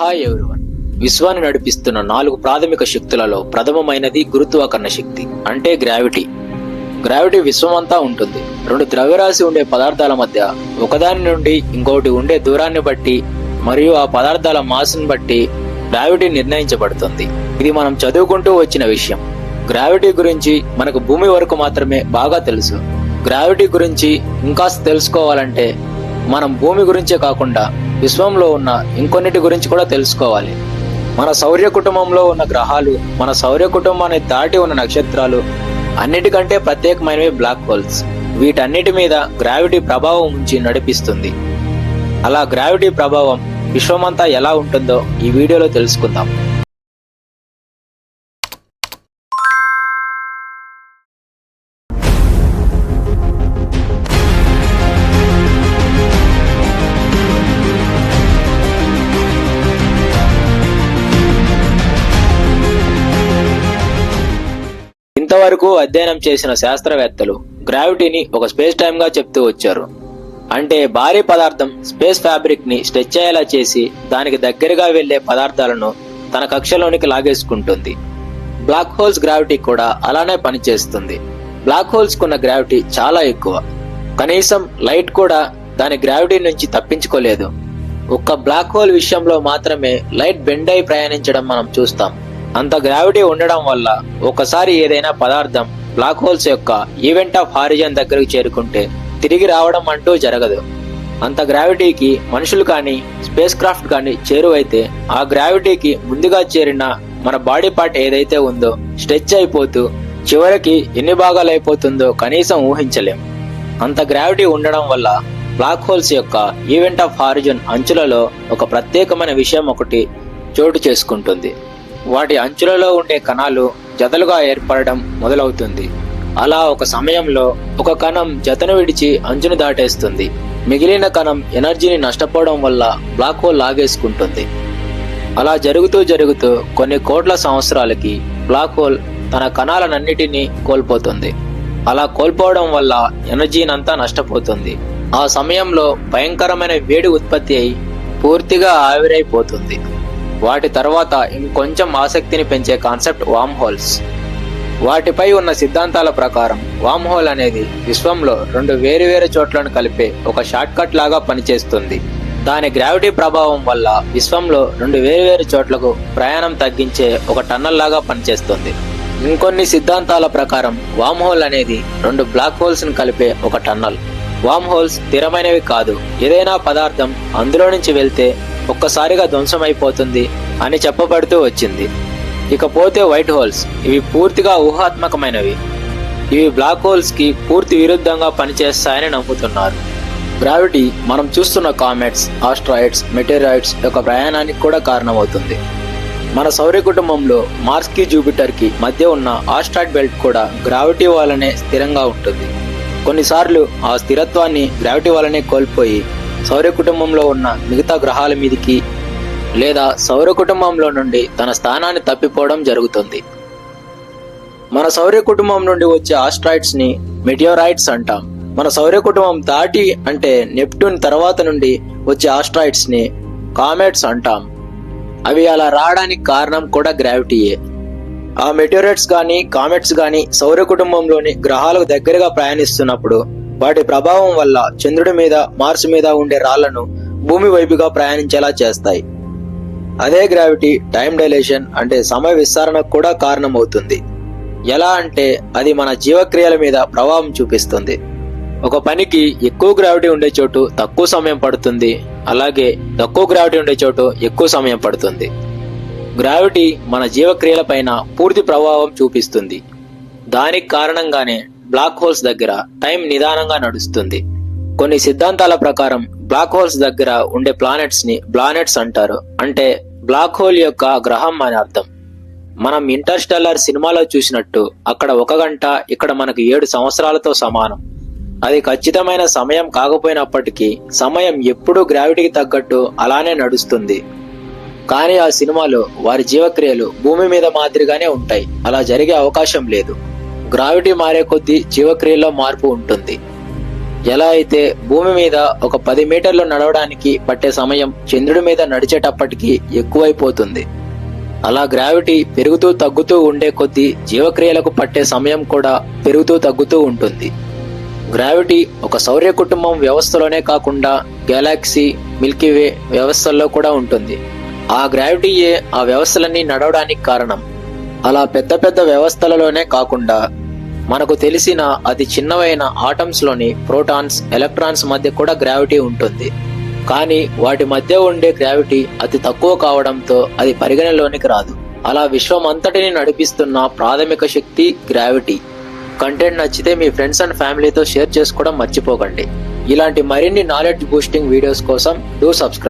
Hi everyone విశ్వాన్ని నడిపిస్తున్న నాలుగు ప్రాథమిక శక్తులలో ప్రథమమైనది గురుత్వాకర్ణ శక్తి అంటే గ్రావిటీ గ్రావిటీ విశ్వమంతా ఉంటుంది. రెండు ద్రవ్యరాశి ఉండే పదార్థాల మధ్య ఒకదాని నుండి ఇంకొకటి ఉండే దూరాన్ని బట్టి మరియు ఆ పదార్థాల మాస్ని బట్టి గ్రావిటీ నిర్ణయించబడుతుంది. ఇది మనం చదువుకుంటూ వచ్చిన విషయం. గ్రావిటీ గురించి మనకు భూమి వరకు మాత్రమే బాగా తెలుసు. గ్రావిటీ గురించి ఇంకా తెలుసుకోవాలంటే మనం భూమి గురించే కాకుండా విశ్వంలో ఉన్న ఇంకొన్నిటి గురించి కూడా తెలుసుకోవాలి. మన సౌర్య కుటుంబంలో ఉన్న గ్రహాలు మన సౌర్య కుటుంబాన్ని దాటి ఉన్న నక్షత్రాలు అన్నిటికంటే ప్రత్యేకమైనవి బ్లాక్ హోల్స్ వీటన్నిటి మీద గ్రావిటీ ప్రభావం ఉంచి నడిపిస్తుంది. అలా గ్రావిటీ ప్రభావం విశ్వమంతా ఎలా ఉంటుందో ఈ వీడియోలో తెలుసుకుందాం. ఇంతవరకు అధ్యయనం చేసిన శాస్త్రవేత్తలు గ్రావిటీని ఒక స్పేస్ టైమ్గా చెప్తూ వచ్చారు. అంటే భారీ పదార్థం స్పేస్ ఫ్యాబ్రిక్ని స్ట్రెచ్ అయ్యేలా చేసి దానికి దగ్గరగా వెళ్ళే పదార్థాలను తన కక్షలోనికి లాగేసుకుంటుంది. బ్లాక్ హోల్స్ గ్రావిటీ కూడా అలానే పనిచేస్తుంది. బ్లాక్ హోల్స్ కున్న గ్రావిటీ చాలా ఎక్కువ. కనీసం లైట్ కూడా దాని గ్రావిటీ నుంచి తప్పించుకోలేదు. ఒక్క బ్లాక్ హోల్ విషయంలో మాత్రమే లైట్ బెండ్ అయి ప్రయాణించడం మనం చూస్తాం. అంత గ్రావిటీ ఉండడం వల్ల ఒకసారి ఏదైనా పదార్థం బ్లాక్ హోల్స్ యొక్క ఈవెంట్ ఆఫ్ హారిజన్ దగ్గరకు చేరుకుంటే తిరిగి రావడం అంటూ జరగదు. అంత గ్రావిటీకి మనుషులు కానీ స్పేస్ క్రాఫ్ట్ కానీ చేరువైతే ఆ గ్రావిటీకి ముందుగా చేరిన మన బాడీ పార్ట్ ఏదైతే ఉందో స్ట్రెచ్ అయిపోతూ చివరికి ఎన్ని భాగాలు అయిపోతుందో కనీసం ఊహించలేం. అంత గ్రావిటీ ఉండడం వల్ల బ్లాక్ హోల్స్ యొక్క ఈవెంట్ ఆఫ్ హారిజన్ అంచులలో ఒక ప్రత్యేకమైన విషయం ఒకటి చోటు చేసుకుంటుంది. వాటి అంచులలో ఉండే కణాలు జతలుగా ఏర్పడడం మొదలవుతుంది. అలా ఒక సమయంలో ఒక కణం జతను విడిచి అంచును దాటేస్తుంది. మిగిలిన కణం ఎనర్జీని నష్టపోవడం వల్ల బ్లాక్ హోల్ లాగేసుకుంటుంది. అలా జరుగుతూ జరుగుతూ కొన్ని కోట్ల సంవత్సరాలకి బ్లాక్ హోల్ తన కణాలనన్నిటినీ కోల్పోతుంది. అలా కోల్పోవడం వల్ల ఎనర్జీనంతా నష్టపోతుంది. ఆ సమయంలో భయంకరమైన వేడి ఉత్పత్తి అయి పూర్తిగా ఆవిరైపోతుంది. వాటి తర్వాత ఇంకొంచెం ఆసక్తిని పెంచే కాన్సెప్ట్ వామ్ హోల్స్. వాటిపై ఉన్న సిద్ధాంతాల ప్రకారం వామ్ హోల్ అనేది విశ్వంలో రెండు వేరువేరు చోట్లను కలిపే ఒక షార్ట్ కట్ లాగా పనిచేస్తుంది. దాని గ్రావిటీ ప్రభావం వల్ల విశ్వంలో రెండు వేరువేరు చోట్లకు ప్రయాణం తగ్గించే ఒక టన్నల్ లాగా పనిచేస్తుంది. ఇంకొన్ని సిద్ధాంతాల ప్రకారం వామ్ హోల్ అనేది రెండు బ్లాక్ హోల్స్ను కలిపే ఒక టన్నల్. వామ్ హోల్స్ స్థిరమైనవి కాదు. ఏదైనా పదార్థం అందులో నుంచి వెళ్తే ఒక్కసారిగా ధ్వంసమైపోతుంది అని చెప్పబడుతూ వచ్చింది. ఇకపోతే వైట్ హోల్స్ ఇవి పూర్తిగా ఊహాత్మకమైనవి. ఇవి బ్లాక్ హోల్స్కి పూర్తి విరుద్ధంగా పనిచేస్తాయని నమ్ముతున్నారు. గ్రావిటీ మనం చూస్తున్న కామెట్స్ ఆస్ట్రాయిడ్స్ మెటీరాయిడ్స్ యొక్క ప్రయాణానికి కూడా కారణమవుతుంది. మన సౌర కుటుంబంలో మార్స్కి జూపిటర్కి మధ్య ఉన్న ఆస్ట్రాయిడ్ బెల్ట్ కూడా గ్రావిటీ వల్లనే స్థిరంగా ఉంటుంది. కొన్నిసార్లు ఆ స్థిరత్వాన్ని గ్రావిటీ వల్లనే కోల్పోయి సౌర కుటుంబంలో ఉన్న మిగతా గ్రహాల మీదికి లేదా సౌర కుటుంబంలో నుండి తన స్థానాన్ని తప్పిపోవడం జరుగుతుంది. మన సౌర కుటుంబం నుండి వచ్చే ఆస్ట్రాయిడ్స్ని మెటియోరాయిడ్స్ అంటాం. మన సౌర కుటుంబం దాటి అంటే నెప్ట్యూన్ తర్వాత నుండి వచ్చే ఆస్ట్రాయిడ్స్ని కామెట్స్ అంటాం. అవి అలా రావడానికి కారణం కూడా గ్రావిటీయే. ఆ మెటీరియట్స్ కానీ కామెట్స్ కానీ సౌర కుటుంబంలోని గ్రహాలకు దగ్గరగా ప్రయాణిస్తున్నప్పుడు వాటి ప్రభావం వల్ల చంద్రుడి మీద మార్స్ మీద ఉండే రాళ్ళను భూమి వైపుగా ప్రయాణించేలా చేస్తాయి. అదే గ్రావిటీ టైం డైలేషన్ అంటే సమయ విస్తరణకు కూడా కారణమవుతుంది. ఎలా అంటే అది మన జీవక్రియల మీద ప్రభావం చూపిస్తుంది. ఒక పనికి ఎక్కువ గ్రావిటీ ఉండే చోటు తక్కువ సమయం పడుతుంది. అలాగే తక్కువ గ్రావిటీ ఉండే చోటు ఎక్కువ సమయం పడుతుంది. గ్రావిటీ మన జీవక్రియల పైన పూర్తి ప్రభావం చూపిస్తుంది. దానికి కారణంగానే బ్లాక్ హోల్స్ దగ్గర టైం నిదానంగా నడుస్తుంది. కొన్ని సిద్ధాంతాల ప్రకారం బ్లాక్ హోల్స్ దగ్గర ఉండే ప్లానెట్స్ని ప్లానెట్స్ అంటారు. అంటే బ్లాక్ హోల్ యొక్క గ్రహం అని అర్థం. మనం ఇంటర్స్టెల్లర్ సినిమాలో చూసినట్టు అక్కడ ఒక గంట ఇక్కడ మనకు ఏడు సంవత్సరాలతో సమానం. అది ఖచ్చితమైన సమయం కాకపోయినప్పటికీ సమయం ఎప్పుడూ గ్రావిటీకి తగ్గట్టు అలానే నడుస్తుంది. కానీ ఆ సినిమాలో వారి జీవక్రియలు భూమి మీద మాదిరిగానే ఉంటాయి. అలా జరిగే అవకాశం లేదు. గ్రావిటీ మారే కొద్దీ జీవక్రియలో మార్పు ఉంటుంది. ఎలా అయితే భూమి మీద ఒక పది మీటర్లు నడవడానికి పట్టే సమయం చంద్రుడి మీద నడిచేటప్పటికి ఎక్కువైపోతుంది. అలా గ్రావిటీ పెరుగుతూ తగ్గుతూ ఉండే కొద్దీ జీవక్రియలకు పట్టే సమయం కూడా పెరుగుతూ తగ్గుతూ ఉంటుంది. గ్రావిటీ ఒక సౌర్య కుటుంబం వ్యవస్థలోనే కాకుండా గెలాక్సీ మిల్కీవే వ్యవస్థల్లో కూడా ఉంటుంది. ఆ గ్రావిటీయే ఆ వ్యవస్థలన్నీ నడవడానికి కారణం. అలా పెద్ద పెద్ద వ్యవస్థలలోనే కాకుండా మనకు తెలిసిన అతి చిన్నవైన ఆటమ్స్లోని ప్రోటాన్స్ ఎలక్ట్రాన్స్ మధ్య కూడా గ్రావిటీ ఉంటుంది. కానీ వాటి మధ్య ఉండే గ్రావిటీ అతి తక్కువ కావడంతో అది పరిగణలోనికి రాదు. అలా విశ్వం అంతటిని నడిపిస్తున్న ప్రాథమిక శక్తి గ్రావిటీ కంటెంట్ నచ్చితే మీ ఫ్రెండ్స్ అండ్ ఫ్యామిలీతో షేర్ చేసుకోవడం మర్చిపోకండి. ఇలాంటి మరిన్ని నాలెడ్జ్ బూస్టింగ్ వీడియోస్ కోసం డూ సబ్స్క్రైబ్